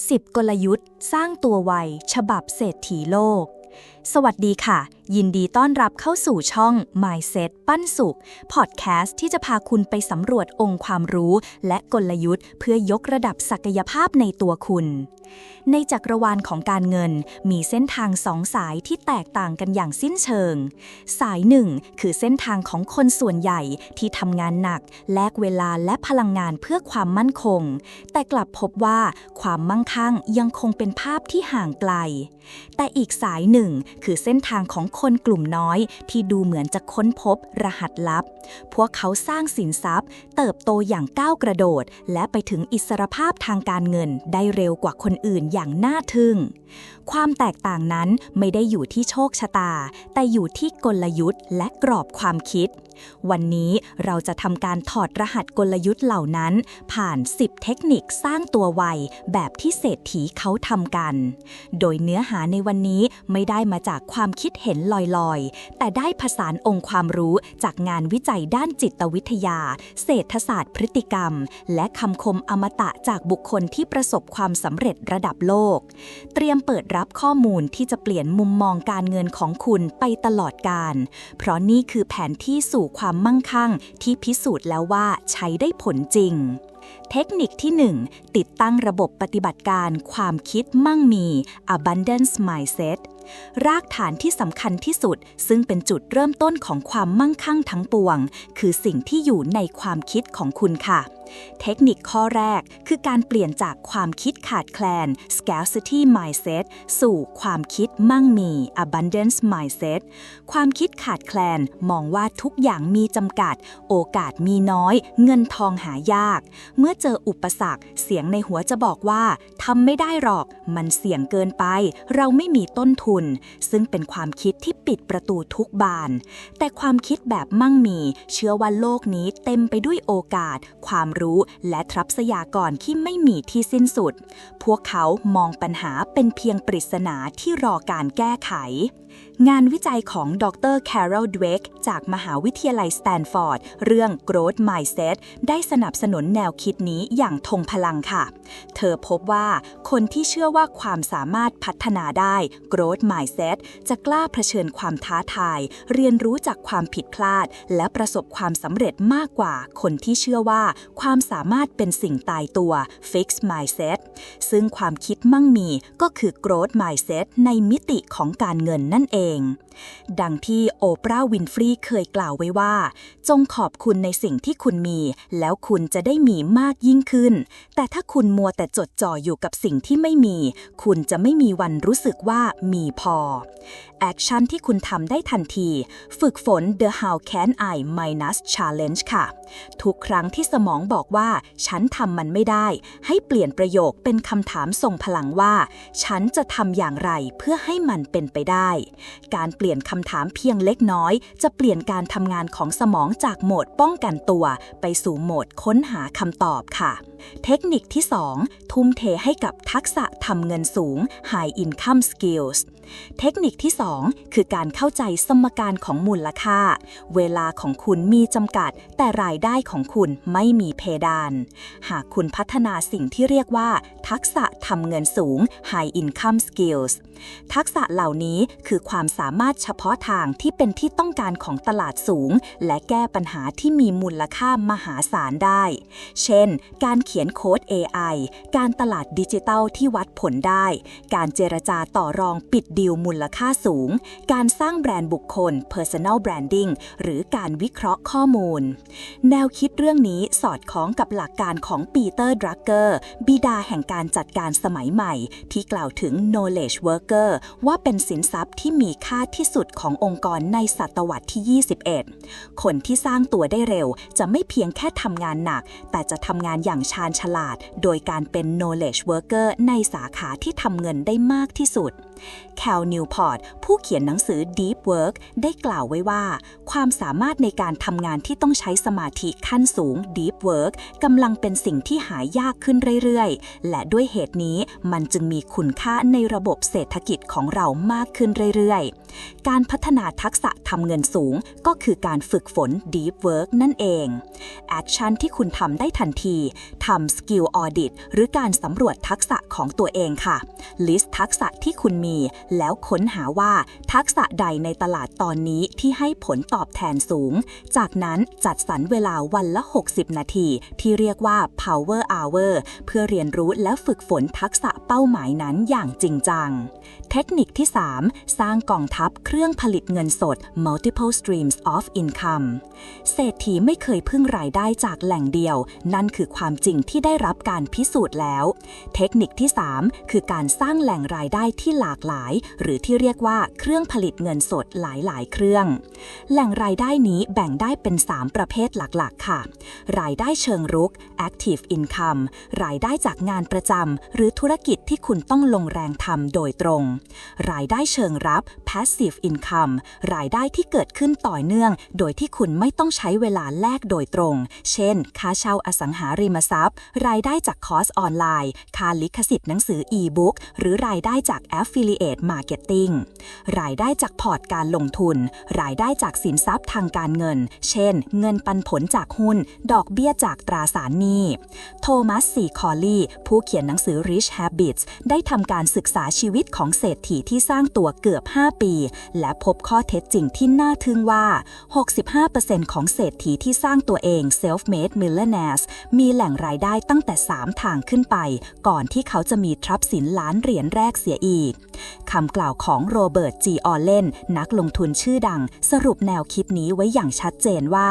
10 กลยุทธ์ สร้างตัวไว ฉบับเศรษฐีโลกสวัสดีค่ะ ยินดีต้อนรับเข้าสู่ช่อง Mindset ปั้นสุข พอดแคสต์ที่จะพาคุณไปสำรวจองค์ความรู้ และกลยุทธ์ เพื่อยกระดับศักยภาพในตัวคุณ ในจักรวาลของการเงิน มีเส้นทางสองสายที่แตกต่างกันอย่างสิ้นเชิง สายหนึ่งคือเส้นทางของคนส่วนใหญ่ที่ทำงานหนัก แลกเวลาและพลังงานเพื่อความมั่นคง แต่กลับพบว่าความมั่งคั่งยังคงเป็นภาพที่ห่างไกล แต่อีกสายหนึ่งคือเส้นทางของคนกลุ่มน้อย ที่ดูเหมือนจะค้นพบรหัสลับ พวกเขาสร้างสินทรัพย์ เติบโตอย่างก้าวกระโดด และไปถึงอิสรภาพทางการเงินได้เร็วกว่าคนอื่นอย่างน่าทึ่ง ความแตกต่างนั้นไม่ได้อยู่ที่โชคชะตา แต่อยู่ที่กลยุทธ์และกรอบความคิดวันนี้เราจะทำการถอดรหัสกลยุทธ์เหล่านั้น ผ่าน 10 เทคนิคสร้างตัวไว แบบที่เศรษฐีเขาทำกัน โดยเนื้อหาในวันนี้ไม่ได้มาจากความคิดเห็นลอยๆ แต่ได้ผสานองค์ความรู้จากงานวิจัยด้านจิตวิทยา เศรษฐศาสตร์พฤติกรรม และคำคมอมตะจากบุคคลที่ประสบความสำเร็จระดับโลก เตรียมเปิดรับข้อมูลที่จะเปลี่ยนมุมมองการเงินของคุณไปตลอดการ เพราะนี่คือแผนที่สู่ความมั่งคั่งที่พิสูจน์แล้วว่าใช้ได้ผลจริง เทคนิคที่ 1 ติดตั้งระบบปฏิบัติการความคิดมั่งมี abundance mindset รากฐานที่สำคัญที่สุด ซึ่งเป็นจุดเริ่มต้นของความมั่งคั่งทั้งปวง คือสิ่งที่อยู่ในความคิดของคุณค่ะ เทคนิคข้อแรกคือการเปลี่ยนจากความคิดขาดแคลน scarcity mindset สู่ความคิดมั่งมี abundance mindset ความคิดขาดแคลนมองว่าทุกอย่างมีจำกัด โอกาสมีน้อย เงินทองหายาก เมื่อเจออุปสรรค เสียงในหัวจะบอกว่า ทำไม่ได้หรอก มันเสี่ยงเกินไป เราไม่มีต้นทุน ซึ่งเป็นความคิดที่ปิดประตูทุกบาน แต่ความคิดแบบมั่งมี เชื่อว่าโลกนี้เต็มไปด้วยโอกาส ความรู้และทรัพยากรที่ไม่มีที่สิ้นสุด พวกเขามองปัญหาเป็นเพียงปริศนาที่รอการแก้ไข งานวิจัยของดรแคโรลดเวกจากมหาวิทยาลัยสแตนฟอร์ด เรื่อง Growth Mindset ได้สนับสนุนแนวคิดนี้อย่างทงพลังค่ะ เธอพบว่าคนที่เชื่อว่าความสามารถพัฒนาได้ Growth Mindset จะกล้าเผชิญความท้าทาย เรียนรู้จากความผิดพลาด และประสบความสำเร็จมากกว่า คนที่เชื่อว่าความสามารถเป็นสิ่งตายตัว fix Mindset ซึ่งความคิดมั่งมีก็คือ Growth Mindset ในมิติของการเงินนั่นเอง ดังที่โอปราห์วินฟรีเคยกล่าวไว้ว่า จงขอบคุณในสิ่งที่คุณมี แล้วคุณจะได้มีมากยิ่งขึ้น แต่ถ้าคุณมัวแต่จดจ่ออยู่กับสิ่งที่ไม่มี คุณจะไม่มีวันรู้สึกว่ามีพอ แอคชั่นที่คุณทำได้ทันที ฝึกฝน The How Can I Minus Challenge ค่ะ ทุกครั้งที่สมองบอกว่า ฉันทำมันไม่ได้ ให้เปลี่ยนประโยคเป็นคำถามทรงพลังว่า ฉันจะทำอย่างไรเพื่อให้มันเป็นไปได้การเปลี่ยนคำถามเพียงเล็กน้อย จะเปลี่ยนการทำงานของสมองจากโหมดป้องกันตัว ไปสู่โหมดค้นหาคำตอบค่ะ เทคนิคที่ 2 ทุ่มเทให้กับทักษะทำเงินสูง High Income Skills เทคนิคที่ 2 คือการเข้าใจสมการของมูลค่า เวลาของคุณมีจำกัด แต่รายได้ของคุณไม่มีเพดาน หากคุณพัฒนาสิ่งที่เรียกว่า ทักษะทำเงินสูง High Income Skills ทักษะเหล่านี้คือความสามารถเฉพาะทางที่เป็นที่ต้องการของตลาดสูง และแก้ปัญหาที่มีมูลค่ามหาศาลได้ เช่น การเขียนโค้ด AI การตลาดดิจิทัลที่วัดผลได้ การเจรจาต่อรองปิดดีลมูลค่าสูง การสร้างแบรนด์บุคคล Personal Branding หรือการวิเคราะห์ข้อมูล แนวคิดเรื่องนี้สอดคล้องกับหลักการของปีเตอร์ดรักเกอร์บิดาแห่งการจัดการสมัยใหม่ ที่กล่าวถึง knowledge worker ว่าเป็นสินทรัพย์ที่มีค่าที่สุดขององค์กรในศตวรรษที่ 21 คนที่สร้างตัวได้เร็วจะไม่เพียงแค่ทำงานหนัก แต่จะทำงานอย่างชาญฉลาด โดยการเป็น knowledge worker ในสาขาที่ทำเงินได้มากที่สุด แคลนิวพอร์ตผู้เขียนหนังสือ Deep Work ได้กล่าวไว้ว่า ความสามารถในการทำงานที่ต้องใช้สมาธิขั้นสูง Deep Work กำลังเป็นสิ่งที่หายากขึ้นเรื่อยๆ และด้วยเหตุนี้มันจึงมีคุณค่าในระบบเศรษฐกิจของเรามากขึ้นเรื่อยๆ การพัฒนาทักษะทำเงินสูงก็คือการฝึกฝน Deep Work นั่นเองแอคชั่นที่คุณทำได้ทันทีทำ Skill Audit หรือการสำรวจทักษะของตัวเองค่ะลิสต์ทักษะที่คุณมีแล้วค้นหาว่าทักษะใดในตลาดตอนนี้ที่ให้ผลตอบแทนสูง จากนั้นจัดสรรเวลาวันละ 60 นาที ที่เรียกว่า Power Hour เพื่อเรียนรู้และฝึกฝนทักษะเป้าหมายนั้นอย่างจริงจัง เทคนิคที่ 3 สร้างกองทัพเครื่องผลิตเงินสด multiple streams of income เศรษฐีไม่เคยพึ่งรายได้จากแหล่งเดียว นั่นคือความจริงที่ได้รับการพิสูจน์แล้ว เทคนิคที่ 3 คือการสร้างแหล่งรายได้ที่หลากหลายหรือที่เรียกว่าเครื่องผลิตเงินสดหลายๆ เครื่อง แหล่งรายได้นี้แบ่งได้เป็น 3 ประเภทหลักๆ ค่ะ รายได้เชิงรุก active income รายได้จากงานประจำหรือธุรกิจที่คุณต้องลงแรงทำโดยตรง รายได้เชิงรับ passive income รายได้ที่เกิดขึ้นต่อเนื่อง โดยที่คุณไม่ต้องใช้เวลาแลกโดยตรง เช่น ค่าเช่าอสังหาริมทรัพย์ รายได้จากคอร์สออนไลน์ ค่าลิขสิทธิ์หนังสือ e-book หรือรายได้จาก affiliate marketing รายได้จากพอร์ตการลงทุน รายได้จากสินทรัพย์ทางการเงิน เช่น เงินปันผลจากหุ้น ดอกเบี้ยจากตราสารหนี้โทมัสซีคอลลีผู้เขียนหนังสือ Rich Habits ได้ทำการศึกษาชีวิตของเศรษฐีที่สร้างตัวเกือบ 5 ปี และพบข้อเท็จจริงที่น่าทึ่งว่า 65%ของเศรษฐีที่สร้างตัวเอง self-made millionaires มีแหล่งรายได้ตั้งแต่ 3 ทางขึ้นไป ก่อนที่เขาจะมีทรัพย์สินล้านเหรียญแรกเสียอีก คำกล่าวของโรเบิร์ตจีออเลนนักลงทุนชื่อดัง สรุปแนวคิดนี้ไว้อย่างชัดเจนว่า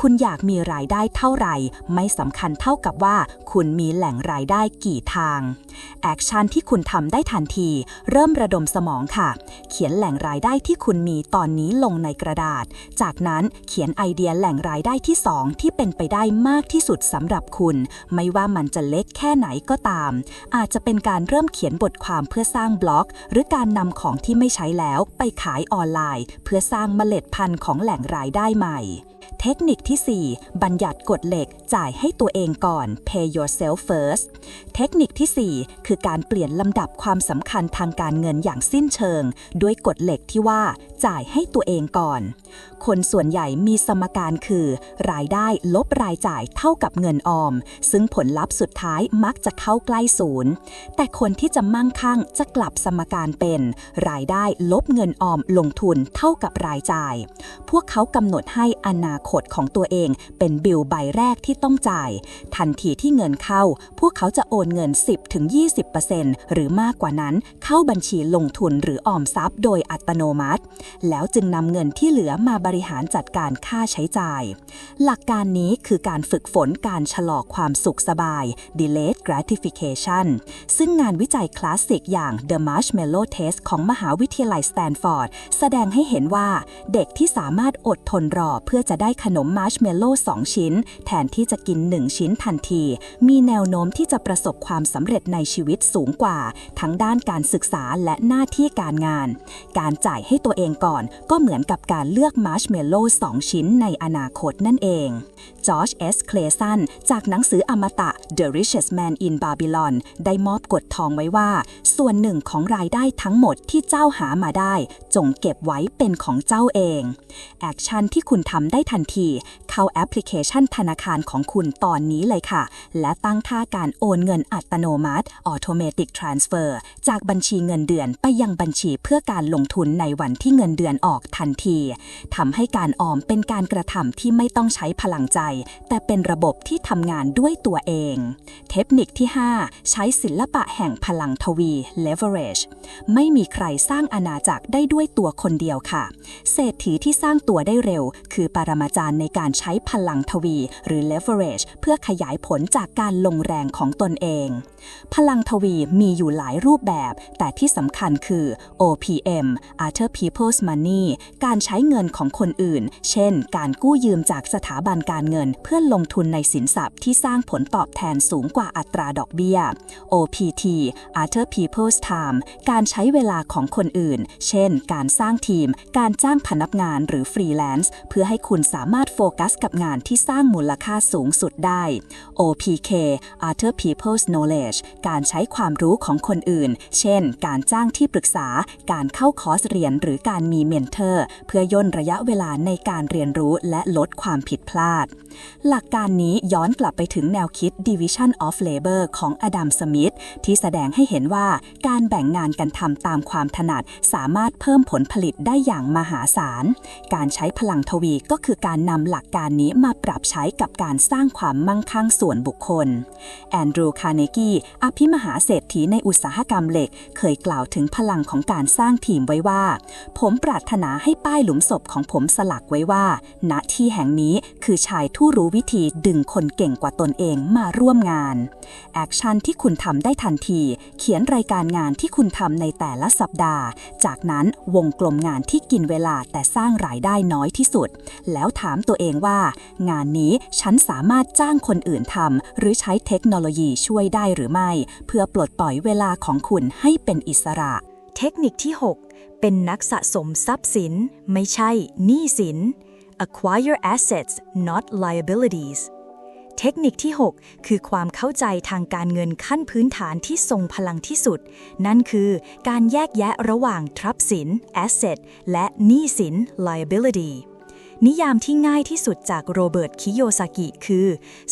คุณอยากมีรายได้เท่าไหร่ ไม่สำคัญเท่ากับว่า คุณมีแหล่งรายได้กี่ทาง แอคชั่นที่คุณทำได้ทันที เริ่มระดมสมองค่ะ เขียนแหล่งรายได้ที่คุณมีตอนนี้ลงในกระดาษ จากนั้นเขียนไอเดียแหล่งรายได้ที่ 2 ที่เป็นไปได้มากที่สุดสำหรับคุณ ไม่ว่ามันจะเล็กแค่ไหนก็ตาม อาจจะเป็นการเริ่มเขียนบทความเพื่อสร้างบล็อกหรือการนำของที่ไม่ใช้แล้วไปขายออนไลน์ เพื่อสร้างเมล็ดพันธุ์ของแหล่งรายได้ใหม่ เทคนิคที่ 4 บัญญัติกฎเหล็กจ่ายให้ตัวเองก่อน pay yourself first เทคนิคที่ 4 คือการเปลี่ยนลำดับความสำคัญทางการเงินอย่างสิ้นเชิง ด้วยกฎเหล็กที่ว่าจ่ายให้ตัวเองก่อน คนส่วนใหญ่มีสมการคือ รายได้ลบรายจ่ายเท่ากับเงินออม ซึ่งผลลัพธ์สุดท้ายมักจะเข้าใกล้ศูนย์ แต่คนที่จะมั่งคั่งจะกลับสมการเป็น รายได้ลบเงินออมลงทุนเท่ากับรายจ่าย พวกเขากำหนดให้อนาคตของตัวเองเป็นบิลใบแรกที่ต้องจ่าย ทันทีที่เงินเข้า พวกเขาจะโอนเงิน 10-20%หรือมากกว่านั้นเข้าบัญชีลงทุนหรือออมทรัพย์โดยอัตโนมัติ แล้วจึงนำเงินที่เหลือมาบริหารจัดการค่าใช้จ่าย หลักการนี้คือการฝึกฝนการชะลอความสุขสบาย delayed gratification ซึ่งงานวิจัยคลาสสิกอย่าง The Marshmallow Test ของมหาวิทยาลัยสแตนฟอร์ดแสดงให้เห็นว่าเด็กที่สามารถอดทนรอเพื่อจะได้ขนมมาร์ชเมลโล่2ชิ้น แทนที่จะกิน 1 ชิ้นทันที มีแนวโน้มที่จะประสบความสำเร็จในชีวิตสูงกว่า ทั้งด้านการศึกษาและหน้าที่การงาน การจ่ายให้ตัวเองก่อนก็เหมือนกับการเลือกมาร์ชเมลโล่2ชิ้นในอนาคตนั่นเอง จอร์จเอสเคลสันจากหนังสืออมตะ The Richest Man in Babylon ได้มอบกฎทองไว้ว่า ส่วนหนึ่งของรายได้ทั้งหมดที่เจ้าหามาได้ จงเก็บไว้เป็นของเจ้าเอง แอคชั่นที่คุณทำได้ทันที เข้าแอปพลิเคชันธนาคารของคุณตอนนี้เลยค่ะ และตั้งค่าการโอนเงินอัตโนมัติ Automatic Transfer จากบัญชีเงินเดือนไปยังบัญชีเพื่อการลงทุนในวันที่เงินเดือนออกทันทีทำให้การออมเป็นการกระทำที่ไม่ต้องใช้พลังใจแต่เป็นระบบที่ทำงานด้วยตัวเอง เทคนิคที่ 5 ใช้ศิลปะแห่งพลังทวี leverage ไม่มีใครสร้างอาณาจักรได้ด้วยตัวคนเดียวค่ะ เศรษฐีที่สร้างตัวได้เร็ว คือปรมาจารย์ในการใช้พลังทวี หรือ leverage เพื่อขยายผลจากการลงแรงของตนเอง พลังทวีมีอยู่หลายรูปแบบ แต่ที่สำคัญคือ OPM Other People's Money การใช้เงินของคนอื่น เช่น การกู้ยืมจากสถาบันการเงินเพื่อลงทุนในสินทรัพย์ที่สร้างผลตอบแทนสูงกว่าอัตราดอกเบี้ย OPT Other People's Time การใช้เวลาของคนอื่น เช่น การสร้างทีม การจ้างพนักงานหรือฟรีแลนซ์เพื่อให้คุณสามารถโฟกัสกับงานที่สร้างมูลค่าสูงสุดได้ OPK Other People's Knowledge การใช้ความรู้ของคนอื่น เช่น การจ้างที่ปรึกษา การเข้าคอร์สเรียนหรือการมีเมนเทอร์ เพื่อย่นระยะเวลาในการเรียนรู้และลดความผิดพลาดหลักการนี้ย้อนกลับไปถึงแนวคิด Division of Labor ของอดัม สมิธที่แสดงให้เห็นว่าการแบ่งงานกันทำตามความถนัดสามารถเพิ่มผลผลิตได้อย่างมหาศาล การใช้พลังทวีก็คือการนำหลักการนี้มาปรับใช้กับการสร้างความมั่งคั่งส่วนบุคคล แอนดรูคาร์เนกีอภิมหาเศรษฐีในอุตสาหกรรมเหล็ก เคยกล่าวถึงพลังของการสร้างทีมไว้ว่า ผมปรารถนาให้ป้ายหลุมศพของผมสลักไว้ว่า ณที่แห่งนี้คือชายทู่รู้วิธีดึงคนเก่งกว่าตนเองมาร่วมงาน แอคชั่นที่คุณทำได้ทันที เขียนรายการงานที่คุณทำในแต่ละสัปดาห์ จากนั้นวงกลมงานที่กินเวลาแต่สร้างรายได้น้อยที่สุด แล้วถามตัวเองว่า งานนี้ฉันสามารถจ้างคนอื่นทำหรือใช้เทคโนโลยีช่วยได้หรือไม่ เพื่อปลดปล่อยเวลาของคุณให้เป็นอิสระ เทคนิคที่ 6 เป็นนักสะสมทรัพย์สิน ไม่ใช่หนี้สิน acquire assets not liabilities เทคนิคที่ 6 คือความเข้าใจทางการเงินขั้นพื้นฐานที่ทรงพลังที่สุด นั่นคือการแยกแยะระหว่างทรัพย์สิน asset และหนี้สิน liability นิยามที่ง่ายที่สุดจากโรเบิร์ต คิโยซากิ คือ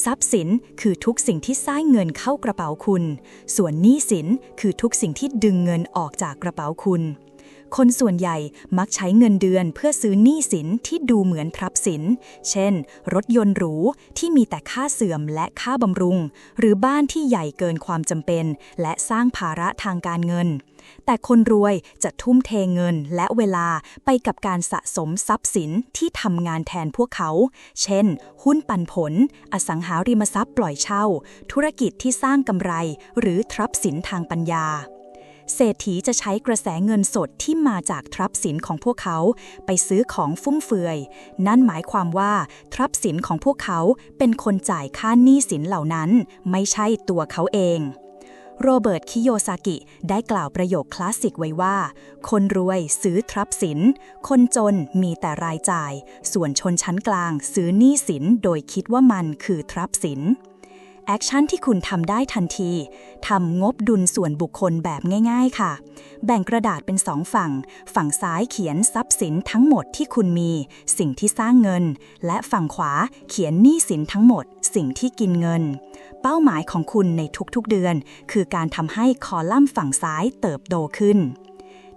ทรัพย์สินคือทุกสิ่งที่สร้างเงินเข้ากระเป๋าคุณ ส่วนหนี้สินคือทุกสิ่งที่ดึงเงินออกจากกระเป๋าคุณ คนส่วนใหญ่มักใช้เงินเดือนเพื่อซื้อหนี้สินที่ดูเหมือนทรัพย์สิน เช่น รถยนต์หรูที่มีแต่ค่าเสื่อมและค่าบำรุง หรือบ้านที่ใหญ่เกินความจำเป็น และสร้างภาระทางการเงิน แต่คนรวยจะทุ่มเทเงินและเวลาไปกับการสะสมทรัพย์สินที่ทำงานแทนพวกเขา เช่น หุ้นปันผล อสังหาริมทรัพย์ปล่อยเช่า ธุรกิจที่สร้างกำไร หรือทรัพย์สินทางปัญญา เศรษฐีจะใช้กระแสเงินสดที่มาจากทรัพย์สินของพวกเขา ไปซื้อของฟุ่มเฟือย นั่นหมายความว่าทรัพย์สินของพวกเขาเป็นคนจ่ายค่าหนี้สินเหล่านั้น ไม่ใช่ตัวเขาเองโรเบิร์ต คิโยซากิ ได้กล่าวประโยคคลาสสิกไว้ว่า คนรวยซื้อทรัพย์สิน คนจนมีแต่รายจ่าย ส่วนชนชั้นกลางซื้อหนี้สินโดยคิดว่ามันคือทรัพย์สิน แอคชั่นที่คุณทำได้ทันที ทำงบดุลส่วนบุคคลแบบง่ายๆค่ะ แบ่งกระดาษเป็นสองฝั่ง ฝั่งซ้ายเขียนทรัพย์สินทั้งหมดที่คุณมี สิ่งที่สร้างเงิน และฝั่งขวาเขียนหนี้สินทั้งหมด สิ่งที่กินเงิน เป้าหมายของคุณในทุกๆเดือน คือการทำให้คอลัมน์ฝั่งซ้ายเติบโตขึ้น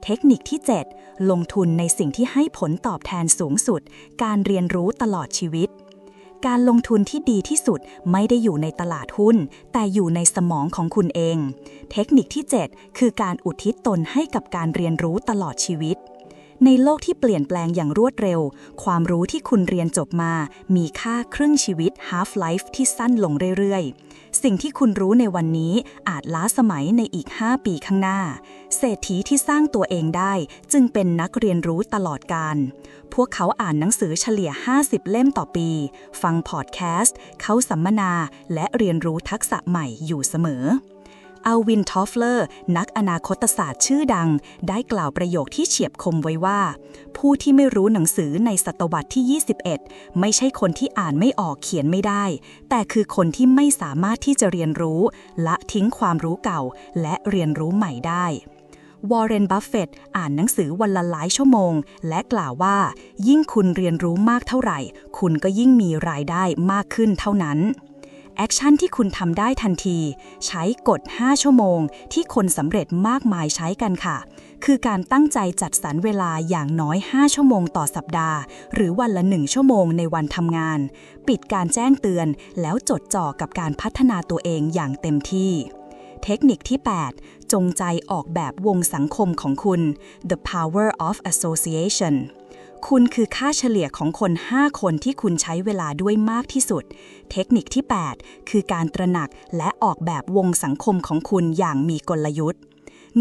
เทคนิคที่ 7 ลงทุนในสิ่งที่ให้ผลตอบแทนสูงสุด การเรียนรู้ตลอดชีวิต การลงทุนที่ดีที่สุดไม่ได้อยู่ในตลาดหุ้น แต่อยู่ในสมองของคุณเอง เทคนิคที่ 7 คือการอุทิศตนให้กับการเรียนรู้ตลอดชีวิต ในโลกที่เปลี่ยนแปลงอย่างรวดเร็ว ความรู้ที่คุณเรียนจบมา มีค่าครึ่งชีวิต half life ที่สั้นลงเรื่อยๆ สิ่งที่คุณรู้ในวันนี้อาจล้าสมัยในอีก 5 ปีข้างหน้า เศรษฐีที่สร้างตัวเองได้จึงเป็นนักเรียนรู้ตลอดการ พวกเขาอ่านหนังสือเฉลี่ย 50 เล่มต่อปี ฟังพอดแคสต์ เข้าสัมมนา และเรียนรู้ทักษะใหม่อยู่เสมอ อัลวินทอฟเลอร์ นักอนาคตศาสตร์ชื่อดัง ได้กล่าวประโยคที่เฉียบคมไว้ว่า ผู้ที่ไม่รู้หนังสือในศตวรรษที่ 21 ไม่ใช่คนที่อ่านไม่ออกเขียนไม่ได้ แต่คือคนที่ไม่สามารถที่จะเรียนรู้ ละทิ้งความรู้เก่า และเรียนรู้ใหม่ได้วอร์เรน บัฟเฟตอ่านหนังสือวันละหลายชั่วโมง และกล่าวว่า ยิ่งคุณเรียนรู้มากเท่าไหร่ คุณก็ยิ่งมีรายได้มากขึ้นเท่านั้น แอคชั่นที่คุณทำได้ทันที ใช้กฎ 5 ชั่วโมง ที่คนสำเร็จมากมายใช้กันค่ะ คือการตั้งใจจัดสรรเวลาอย่างน้อย 5 ชั่วโมงต่อสัปดาห์ หรือวันละ 1 ชั่วโมงในวันทำงาน ปิดการแจ้งเตือน แล้วจดจ่อกับการพัฒนาตัวเองอย่างเต็มที่เทคนิคที่ 8 จงใจออกแบบวงสังคมของคุณ The Power of Association คุณคือค่าเฉลี่ยของคน 5 คนที่คุณใช้เวลาด้วยมากที่สุด เทคนิคที่ 8 คือการตระหนักและออกแบบวงสังคมของคุณอย่างมีกลยุทธ์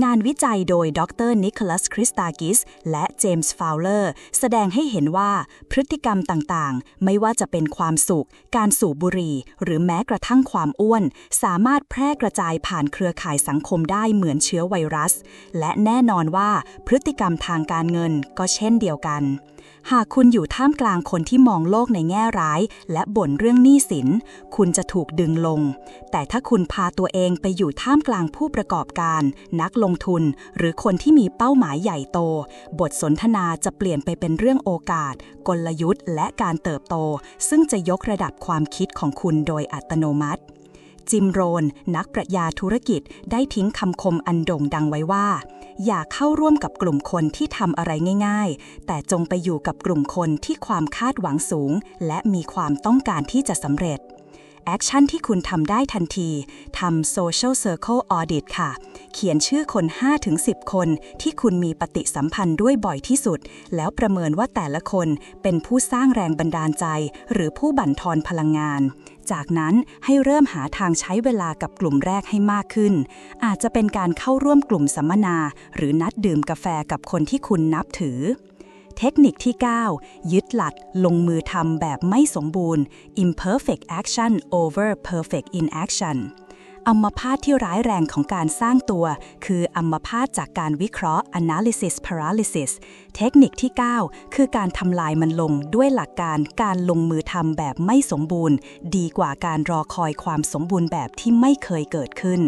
งานวิจัยโดยดรนิโคลัสคริสตากิสและเจมส์ฟาวเลอร์แสดงให้เห็นว่าพฤติกรรมต่างๆ ไม่ว่าจะเป็นความสุข การสูบบุหรี่ หรือแม้กระทั่งความอ้วน สามารถแพร่กระจายผ่านเครือข่ายสังคมได้เหมือนเชื้อไวรัส และแน่นอนว่าพฤติกรรมทางการเงินก็เช่นเดียวกัน หากคุณอยู่ท่ามกลางคนที่มองโลกในแง่ร้าย และบ่นเรื่องหนี้สิน คุณจะถูกดึงลง แต่ถ้าคุณพาตัวเองไปอยู่ท่ามกลางผู้ประกอบการ นักลงทุน หรือคนที่มีเป้าหมายใหญ่โต บทสนทนาจะเปลี่ยนไปเป็นเรื่องโอกาส กลยุทธ์ และการเติบโต ซึ่งจะยกระดับความคิดของคุณโดยอัตโนมัติ จิมโรน นักปรัชญาธุรกิจได้ทิ้งคำคมอันโด่งดังไว้ว่า อย่าเข้าร่วมกับกลุ่มคนที่ทำอะไรง่าย ๆ แต่จงไปอยู่กับกลุ่มคนที่ความคาดหวังสูง และมีความต้องการที่จะสำเร็จแอคชั่นที่คุณทำได้ทันที ทำ Social Circle Audit ค่ะ เขียนชื่อคน 5-10 คนที่คุณมีปฏิสัมพันธ์ด้วยบ่อยที่สุด แล้วประเมินว่าแต่ละคนเป็นผู้สร้างแรงบันดาลใจ หรือผู้บั่นทอนพลังงาน จากนั้นให้เริ่มหาทางใช้เวลากับกลุ่มแรกให้มากขึ้น อาจจะเป็นการเข้าร่วมกลุ่มสัมมนา หรือนัดดื่มกาแฟกับคนที่คุณนับถือ เทคนิคที่ 9 ยึดหลักลงมือทำแบบไม่สมบูรณ์ imperfect action over perfect inaction อัมพาตที่ร้ายแรงของการสร้างตัว คืออัมพาตจากการวิเคราะห์ analysis paralysis เทคนิคที่ 9 คือการทำลายมันลงด้วยหลักการการลงมือทำแบบไม่สมบูรณ์ ดีกว่าการรอคอยความสมบูรณ์แบบที่ไม่เคยเกิดขึ้น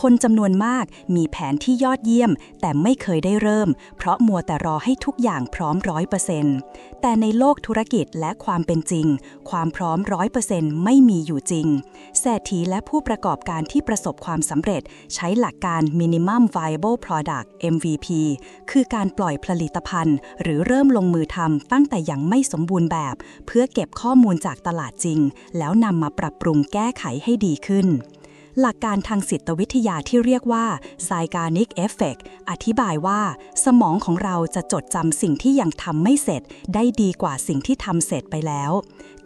คนจำนวนมากมีแผนที่ยอดเยี่ยม แต่ไม่เคยได้เริ่ม เพราะมัวแต่รอให้ทุกอย่างพร้อมร้อยเปอร์เซ็นต์แต่ในโลกธุรกิจและความเป็นจริง ความพร้อมร้อยเปอร์เซ็นต์ไม่มีอยู่จริงเศรษฐีและผู้ประกอบการที่ประสบความสำเร็จ ใช้หลักการ Minimum Viable Product MVP คือการปล่อยผลิตภัณฑ์ หรือเริ่มลงมือทำตั้งแต่ยังไม่สมบูรณ์แบบ เพื่อเก็บข้อมูลจากตลาดจริง แล้วนำมาปรับปรุงแก้ไขให้ดีขึ้น หลักการทางจิตวิทยาที่เรียกว่า Zygarnik Effect อธิบายว่า สมองของเราจะจดจำสิ่งที่ยังทำไม่เสร็จ ได้ดีกว่าสิ่งที่ทำเสร็จไปแล้ว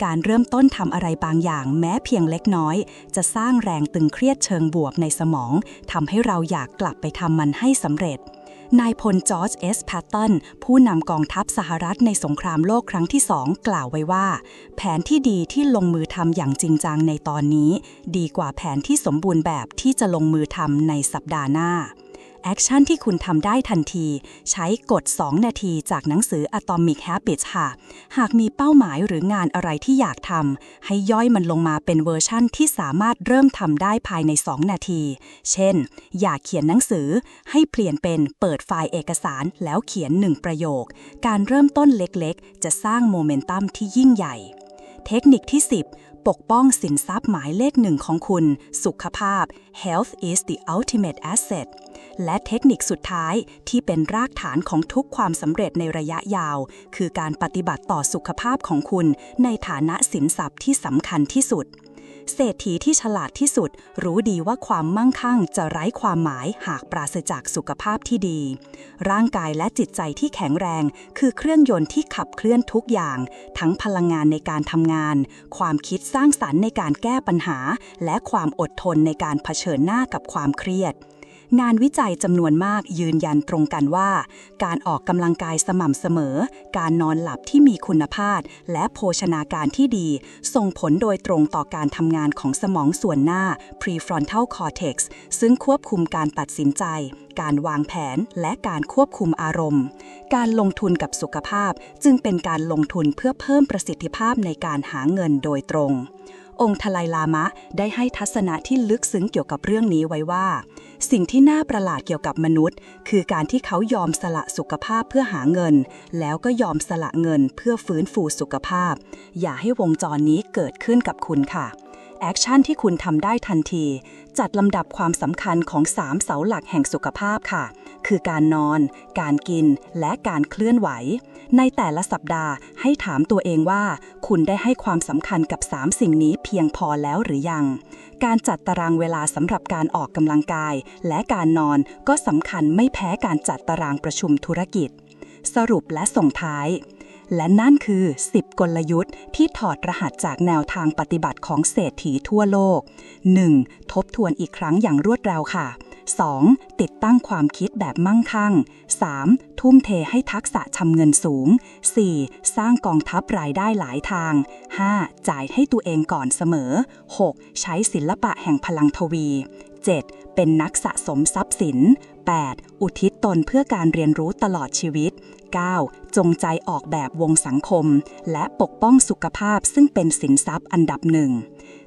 การเริ่มต้นทำอะไรบางอย่างแม้เพียงเล็กน้อย จะสร้างแรงตึงเครียดเชิงบวกในสมองทำให้เราอยากกลับไปทำมันให้สำเร็จ นายพลจอร์จเอสแพตตันผู้นำกองทัพสหรัฐในสงครามโลกครั้งที่สองกล่าวไว้ว่า แผนที่ดีที่ลงมือทำอย่างจริงจังในตอนนี้ ดีกว่าแผนที่สมบูรณ์แบบที่จะลงมือทำในสัปดาห์หน้า แอคชั่นที่คุณทำได้ทันที ใช้กด 2 นาทีจากหนังสือ Atomic Habits ค่ะ หากมีเป้าหมายหรืองานอะไรที่อยากทำให้ย่อยมันลงมาเป็นเวอร์ชั่นที่สามารถเริ่มทำได้ภายใน 2 นาที เช่น อยากเขียนหนังสือให้เปลี่ยนเป็นเปิดไฟล์เอกสารแล้วเขียนหนึ่งประโยค การเริ่มต้นเล็กๆ จะสร้างโมเมนตัมที่ยิ่งใหญ่ เทคนิคที่ 10 ปกป้องสินทรัพย์หมายเลขหนึ่งของคุณ สุขภาพ health is the ultimate asset และเทคนิคสุดท้ายที่เป็นรากฐานของทุกความสำเร็จในระยะยาว คือการปฏิบัติต่อสุขภาพของคุณ ในฐานะสินทรัพย์ที่สำคัญที่สุด เศรษฐีที่ฉลาดที่สุด รู้ดีว่าความมั่งคั่งจะไร้ความหมายหากปราศจากสุขภาพที่ดี ร่างกายและจิตใจที่แข็งแรง คือเครื่องยนต์ที่ขับเคลื่อนทุกอย่าง ทั้งพลังงานในการทำงาน ความคิดสร้างสรรค์ในการแก้ปัญหา และความอดทนในการเผชิญหน้ากับความเครียด งานวิจัยจำนวนมากยืนยันตรงกันว่า การออกกำลังกายสม่ำเสมอ การนอนหลับที่มีคุณภาพ และโภชนาการที่ดี ส่งผลโดยตรงต่อการทำงานของสมองส่วนหน้า prefrontal cortex ซึ่งควบคุมการตัดสินใจ การวางแผน และการควบคุมอารมณ์ การลงทุนกับสุขภาพ จึงเป็นการลงทุนเพื่อเพิ่มประสิทธิภาพในการหาเงินโดยตรง องค์ทลายลามะได้ให้ทัศนะที่ลึกซึ้งเกี่ยวกับเรื่องนี้ไว้ว่า สิ่งที่น่าประหลาดเกี่ยวกับมนุษย์ คือการที่เขายอมสละสุขภาพเพื่อหาเงิน แล้วก็ยอมสละเงินเพื่อฟื้นฟูสุขภาพ อย่าให้วงจรนี้เกิดขึ้นกับคุณค่ะ แอคชั่นที่คุณทำได้ทันที จัดลำดับความสำคัญของ 3 เสาหลักแห่งสุขภาพค่ะ คือการนอน การกิน และการเคลื่อนไหว ในแต่ละสัปดาห์ให้ถามตัวเองว่า คุณได้ให้ความสำคัญกับ 3 สิ่งนี้เพียงพอแล้วหรือยัง การจัดตารางเวลาสำหรับการออกกำลังกาย และการนอนก็สำคัญไม่แพ้การจัดตารางประชุมธุรกิจ สรุปและส่งท้าย และนั่นคือ 10 กลยุทธ์ที่ถอดรหัสจากแนวทางปฏิบัติของเศรษฐีทั่วโลก 1. ทบทวนอีกครั้งอย่างรวดเร็วค่ะ 2. ติดตั้งความคิดแบบมั่งคั่ง 3. ทุ่มเทให้ทักษะทำเงินสูง 4. สร้างกองทัพรายได้หลายทาง 5. จ่ายให้ตัวเองก่อนเสมอ 6. ใช้ศิลปะแห่งพลังทวี 7. เป็นนักสะสมทรัพย์สิน 8. อุทิศตนเพื่อการเรียนรู้ตลอดชีวิต 9. จงใจออกแบบวงสังคม และปกป้องสุขภาพซึ่งเป็นสินทรัพย์อันดับหนึ่ง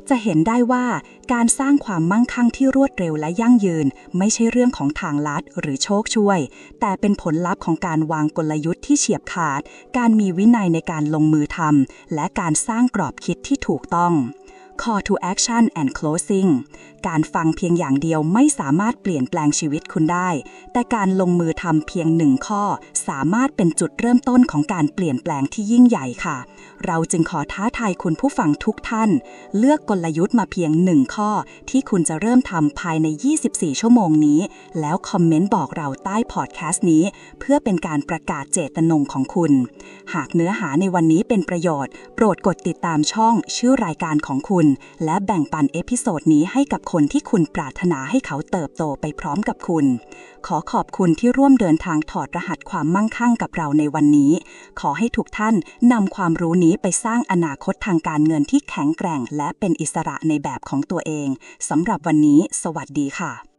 จะเห็นได้ว่าการสร้างความมั่งคั่งที่รวดเร็วและยั่งยืน ไม่ใช่เรื่องของทางลัดหรือโชคช่วย แต่เป็นผลลัพธ์ของการวางกลยุทธ์ที่เฉียบขาด การมีวินัยในการลงมือทำและการสร้างกรอบคิดที่ถูกต้อง Call to action and closing การฟังเพียงอย่างเดียวไม่สามารถเปลี่ยนแปลงชีวิตคุณได้ แต่การลงมือทำเพียงหนึ่งข้อ สามารถเป็นจุดเริ่มต้นของการเปลี่ยนแปลงที่ยิ่งใหญ่ค่ะ เราจึงขอท้าทายคุณผู้ฟังทุกท่าน เลือกกลยุทธ์มาเพียงหนึ่งข้อ ที่คุณจะเริ่มทำภายใน 24 ชั่วโมงนี้ แล้วคอมเมนต์บอกเราใต้พอดแคสต์นี้ เพื่อเป็นการประกาศเจตนงของคุณ หากเนื้อหาในวันนี้เป็นประโยชน์ โปรดกดติดตามช่องชื่อรายการของคุณ และแบ่งปันเอพิโซดนี้ให้กับคนที่คุณปรารถนาให้เขาเติบโตไปพร้อมกับคุณขอขอบคุณที่ร่วมเดินทางถอดรหัสความมั่งคั่งกับเราในวันนี้ ขอให้ทุกท่านนำความรู้นี้ไปสร้างอนาคตทางการเงินที่แข็งแกร่ง และเป็นอิสระในแบบของตัวเองสำหรับวันนี้ สวัสดีค่ะ